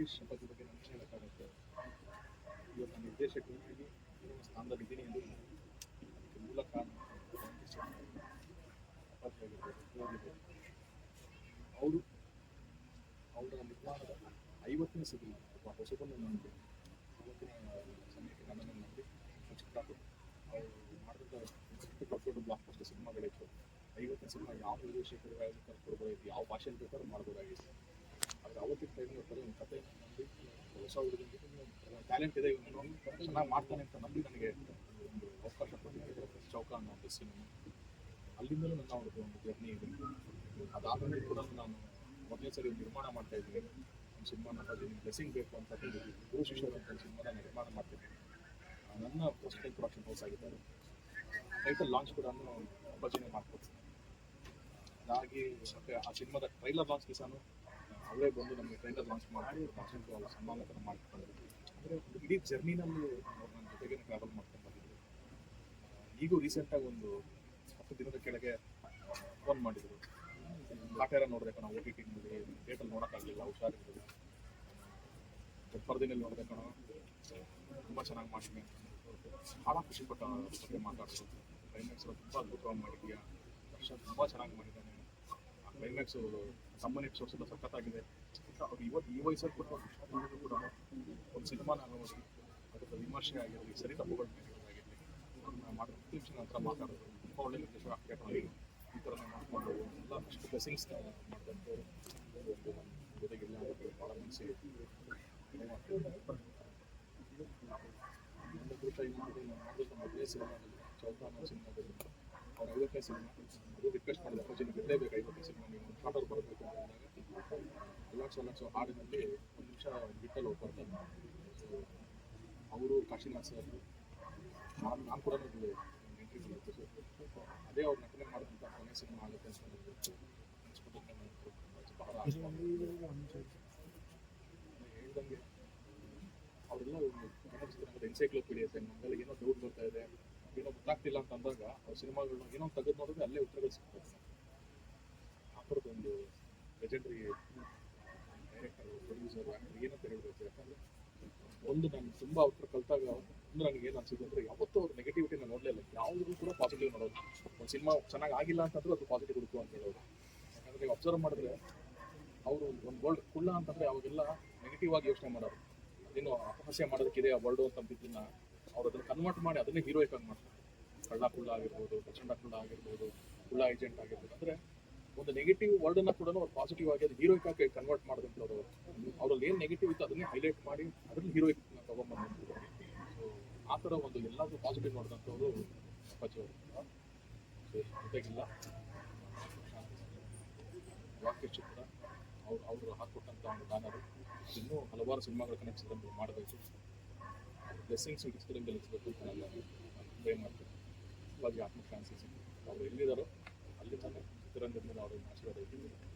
British ಬಗ್ಗೆ ಬಗ್ಗೆ ನನಗೆ ಹೇಳೋಕ್ಕಾಗುತ್ತೆ. ಇವತ್ತು ನಾನು ನಿರ್ದೇಶಕನಾಗಿ ಈ ಒಂದು ಸ್ಥಾನದಲ್ಲಿ ಇದ್ದೀನಿ ಎಂದು ಅದಕ್ಕೆ ಮೂಲ ಕಾರಣ ಅವರು ಅವರ ನಿರ್ಮಾಣದ ಐವತ್ತನೇ ಸದಿ ಒಬ್ಬ ಹೊಸಬನ್ನು ಐವತ್ತನೇ ಸಮಯಕ್ಕೆ ನನ್ನನ್ನು ಚಿಕ್ಕ ಅವರು ಮಾಡಿದಂಥ ಬ್ಲಾಕ್ ಪೋಸ್ಟರ್ ಸಿನಿಮಾಗಳಿತ್ತು. ಐವತ್ತನೇ ಸಿನಿಮಾ ಯಾವ ನಿರ್ದೇಶಕರಿಗಾಗಿ ಕರ್ಕೊಡ್ಬೋದಾಗಿತ್ತು ಯಾವ ಭಾಷೆಯಲ್ಲಿ ಬೇಕಾದ್ರೂ ಮಾಡ್ಬೋದಾಗಿತ್ತು. ಆದರೆ ಅವತ್ತಿನ ಟೈಮ್ಗೆ ಬರೀ ಒಂದು ಕತೆ ಹೊಸ ಹುಡುಗನಿಗೆ ಟ್ಯಾಲೆಂಟ್ ಇದೆ ಇವನು ಚೆನ್ನಾಗಿ ಮಾಡ್ತಾನೆ ಅಂತ ನಂಬಿ ನನಗೆ ಒಂದು ಅವಕಾಶ ಕೊಟ್ಟಿದ್ದೆ ಚೌಕ ಅನ್ನೋ ಒಂದು ಸಿನಿಮಾ ಅಲ್ಲಿಂದಲೂ ನನ್ನ ಅವ್ರದ್ದು ಒಂದು ಜರ್ನಿ ಇದೆ ಅದಾದಮೇಲೆ ಕೂಡ ನಾನು ಮೊದಲನೇ ಸರಿ ನಿರ್ಮಾಣ ಮಾಡ್ತಾ ಇದ್ದೀನಿ ಒಂದು ಸಿನಿಮಾ ನಮ್ಮಲ್ಲಿ ಬ್ಲೆಸ್ಸಿಂಗ್ ಬೇಕು ಅಂತ ಹೇಳಿ ಗುರು ಶಿಷ್ಯರು ಅಂತ ಸಿನಿಮಾನ ನಿರ್ಮಾಣ ಮಾಡ್ತಿದ್ದೀನಿ ನನ್ನ ಫಸ್ಟ್ ಟೈಮ್ ಪ್ರೊಡಕ್ಷನ್ ಹೌಸ್ ಆಗಿದ್ದಾರೆ ಟೈಟಲ್ ಲಾಂಚ್ ಕೂಡ ಅಪ್ಪಾಜಿನೇ ಮಾಡ್ಕೊಡ್ತೀನಿ ಹಾಗಾಗಿ ಮತ್ತೆ ಆ ಸಿನಿಮಾದ ಟ್ರೈಲರ್ ಲಾಂಚ್ ದಿವಸನು ಅವರೇ ಬಂದು ನಮಗೆ ಟೆಂಡರ್ ಲಾಂಚ್ ಮಾಡಿ ಫಂಕ್ಷನ್ ಅವ್ರ ಸನ್ಮಾನ ಥರ ಮಾಡ್ಕೊಂಡು ಅಂದರೆ ಇಡೀ ಜರ್ನಿನಲ್ಲಿ ಅವ್ರು ನನ್ನ ಜೊತೆಗೆ ಟ್ರಾವೆಲ್ ಮಾಡ್ಕೊಂಡು ಬಂದಿದ್ರು ಈಗೂ ರೀಸೆಂಟಾಗಿ ಒಂದು ಹತ್ತು ದಿನದ ಕೆಳಗೆ ಫೋನ್ ಮಾಡಿದ್ರು. ಕಾಟೇರ ನೋಡ್ಬೇಕು ನಾವು ಓ ಟಿ ಟಿನಲ್ಲಿ ಥಿಯೇಟರ್ ನೋಡೋಕ್ಕಾಗಲಿಲ್ಲ ಹುಷಾರಿರ್ಬೋದು ಪರದಿನಲ್ಲಿ ನೋಡಿದೆ ಕಣ, ತುಂಬ ಚೆನ್ನಾಗಿ ಮಾಡಿದ್ವಿ ಭಾಳ ಖುಷಿಪಟ್ಟ ಬಗ್ಗೆ ಮಾತಾಡೋದು ಕ್ಲೈಮ್ಯಾಕ್ಸ್ ತುಂಬ ಅದ್ಭುತವಾಗಿ ಮಾಡಿದ್ಯಾ. ವರ್ಷ ತುಂಬ ಚೆನ್ನಾಗಿ ಮಾಡಿದ್ದಾನೆ. ಕ್ಲೈಮ್ಯಾಕ್ಸು ಸಮ್ಮನ್ ಎಪಿಸೋಡ್ಸ್ ಎಲ್ಲ ಸಖತ್ತಾಗಿದೆ ಅವ್ರು ಇವತ್ತು ಈ ವಯಸ್ಸಲ್ಲಿ ಕೂಡ ಅವ್ರು ಹುಷಾರಿದ್ರು ಕೂಡ ಒಂದು ಸಿನಿಮಾನ ನೋಡಿ ಅದರ ವಿಮರ್ಶೆ ಆಗಿರಲಿ, ಸರಿ ತಪ್ಪುಗಳನ್ನ ಆಗಿರಲಿ ಅವ್ರನ್ನ ಮಾಡಿದ ಹತ್ತು ನಿಮಿಷ ನಂತರ ಮಾತಾಡೋದು, ತುಂಬ ಒಳ್ಳೆ ನಿರ್ದೇಶಕ ಆಗ್ತಾರೆ ಈ ಥರ ಮಾಡ್ಕೊಂಡು ಎಲ್ಲ ಅಷ್ಟು ಬ್ಲೆಸ್ಸಿಂಗ್ಸ್ ಮಾಡಿದಂಥವ್ರು ಒಂದು ನಮ್ಮ ಜೊತೆಗಿಲ್ಲ ಅಂತ ಭಾಳ ಮನಸ್ಸಿಗೆ ಒಂದು ಪುರುಷ ಇದು ಮಾಡಿ ನಾನು ಮಾಡಿದ ಮೊದಲನೇ ಸಿನಿಮಾದಲ್ಲಿ ಚೌಕ ಅನ್ನೋ ಸಿನಿಮಾದಲ್ಲಿ ಅವ್ರ ಐವತ್ತನೇ ಸಿನಿಮಾ ಅದು ರಿಕ್ವೆಸ್ಟ್ ಮಾಡಿದೆ ಅಪ್ಪಾಜಿ ನೀವು ಇರಲೇಬೇಕು ಐವತ್ತನೇ ಸಿನಿಮಾ ಶಾರ್ಟರ್ ಬರಬೇಕು ಲಕ್ಷ ಲಕ್ಷ ಹಾಡಿನಲ್ಲಿ ಒಂದು ನಿಮಿಷ ಬಿಟ್ಟಲ್ಲಿ ಹೋಗಿ ಬರ್ತಾರೆ ಅವರು ಕಾಶಿನಾಥ್ ಸರ್ ನಾನು ನಾನು ಕೂಡ ಎಂಟ್ರಿ ಬರುತ್ತೆ ಅದೇ ಅವ್ರು ನಟನೆ ಮಾಡಿದಂಥ ಕೊನೆ ಸಿನಿಮಾ ಆಗುತ್ತೆ ಅಂತ. ಹೇಳ್ದಂಗೆ ಅವರೆಲ್ಲ ಒಂದು ಎನ್ಸೈಕ್ಲೋಪೀಡಿಯಾಸ್ ನಮ್ಗೆಲ್ಲ ಏನೋ ಡೌಟ್ ಬರ್ತಾ ಇದೆ ಏನೋ ಗೊತ್ತಾಗ್ತಿಲ್ಲ ಅಂತ ಅಂದಾಗ ಅವ್ರ ಸಿನಿಮಾಗಳನ್ನ ಏನೋ ತೆಗೆದು ನೋಡಿದ್ರೆ ಅಲ್ಲೇ ಉತ್ತರಗಳು ಸಿಗ್ತದೆ ಥರದ್ದೊಂದು ಲೆಜೆಂಡ್ರಿ ಡೈರೆಕ್ಟರ್ ಪ್ರೊಡ್ಯೂಸರ್ ಏನಂತ ಹೇಳ್ಬೇಕು ಯಾಕಂದ್ರೆ ಒಂದು ನಾನು ತುಂಬ ಅವ್ರ ಕಲ್ತಾಗ ಒಂದು ನನಗೆ ಏನು ಅನ್ಸುತ್ತೆ ಅಂದ್ರೆ ಯಾವತ್ತೂ ಅವ್ರ ನೆಗೆಟಿವಿಟಿನ ನೋಡಲಿಲ್ಲ ಯಾವುದೂ ಕೂಡ ಪಾಸಿಟಿವ್ ನೋಡೋದು. ಒಂದು ಸಿನಿಮಾ ಚೆನ್ನಾಗಿ ಆಗಿಲ್ಲ ಅಂತಂದ್ರೆ ಅದು ಪಾಸಿಟಿವ್ ಹುಡುಕು ಅಂತ ಹೇಳೋದು. ಯಾಕಂದ್ರೆ ನೀವು ಅಬ್ಸರ್ವ್ ಮಾಡಿದ್ರೆ ಅವರು ಒಂದು ವರ್ಲ್ಡ್ ಕುಳ್ಳ ಅಂತಂದ್ರೆ ಅವಾಗೆಲ್ಲ ನೆಗೆಟಿವ್ ಆಗಿ ಯೋಚನೆ ಮಾಡೋರು. ಅದೇನು ಅಪಹಾಸ್ಯ ಮಾಡೋದಕ್ಕಿದೆ ಆ ವರ್ಲ್ಡ್ ಅಂತ ಬಿದ್ದನ್ನು ಅವ್ರು ಅದನ್ನ ಕನ್ವರ್ಟ್ ಮಾಡಿ ಅದನ್ನೇ ಹೀರೋಯಿಕ್ ಆಗಿ ಮಾಡ್ತಾರೆ. ಕಳ್ಳ ಕುಳ್ಳ ಆಗಿರ್ಬೋದು, ಪ್ರಚಂಡ ಕುಳ್ಳ ಆಗಿರ್ಬೋದು, ಕುಳ್ಳ ಏಜೆಂಟ್ ಆಗಿರ್ಬೋದು. ಅಂದ್ರೆ ಒಂದು ನೆಗೆಟಿವ್ ವರ್ಡನ್ನ ಕೂಡ ಅವ್ರು ಪಾಸಿಟಿವ್ ಆಗಿ ಅದು ಹೀರೋಯಿಕ್ ಆಗಿ ಕನ್ವರ್ಟ್ ಮಾಡಿದಂಥವ್ರು ಅವ್ರಲ್ಲಿ ಏನು ನೆಗೆಟಿವ್ ಇತ್ತು ಅದನ್ನೇ ಹೈಲೈಟ್ ಮಾಡಿ ಅದ್ರಲ್ಲಿ ಹೀರೋಯಿಕ್ ತಗೊಂಡ್ಬಂದಂಥವ್ರು ಸೊ ಆ ಥರ ಒಂದು ಎಲ್ಲಾದ್ರೂ ಪಾಸಿಟಿವ್ ಮಾಡಿದಂಥವ್ರು ಪಚವರು ಜೊತೆಗಿಲ್ಲ. ವಾಕ್ಯ ಚಿತ್ರ ಅವ್ರು ಅವರು ಹಾಕ್ಕೊಟ್ಟಂಥ ಒಂದು ಬ್ಯಾನರು ಇನ್ನೂ ಹಲವಾರು ಸಿನಿಮಾಗಳ ಕನೆಕ್ಷನ್ ಮಾಡಬೇಕು. ಬ್ಲೆಸ್ಸಿಂಗ್ಸ್ ಇಳಿಸಬೇಕು ಅಂತ ನಾನು ಪ್ರೇ ಆತ್ಮ ಫ್ಯಾನ್ಸಿ ಅವ್ರು ಎಲ್ಲಿದ್ದಾರೋ ಅಲ್ಲಿ ತಾನೇ. 그런 점도 나오는 아쉬가 되겠습니다.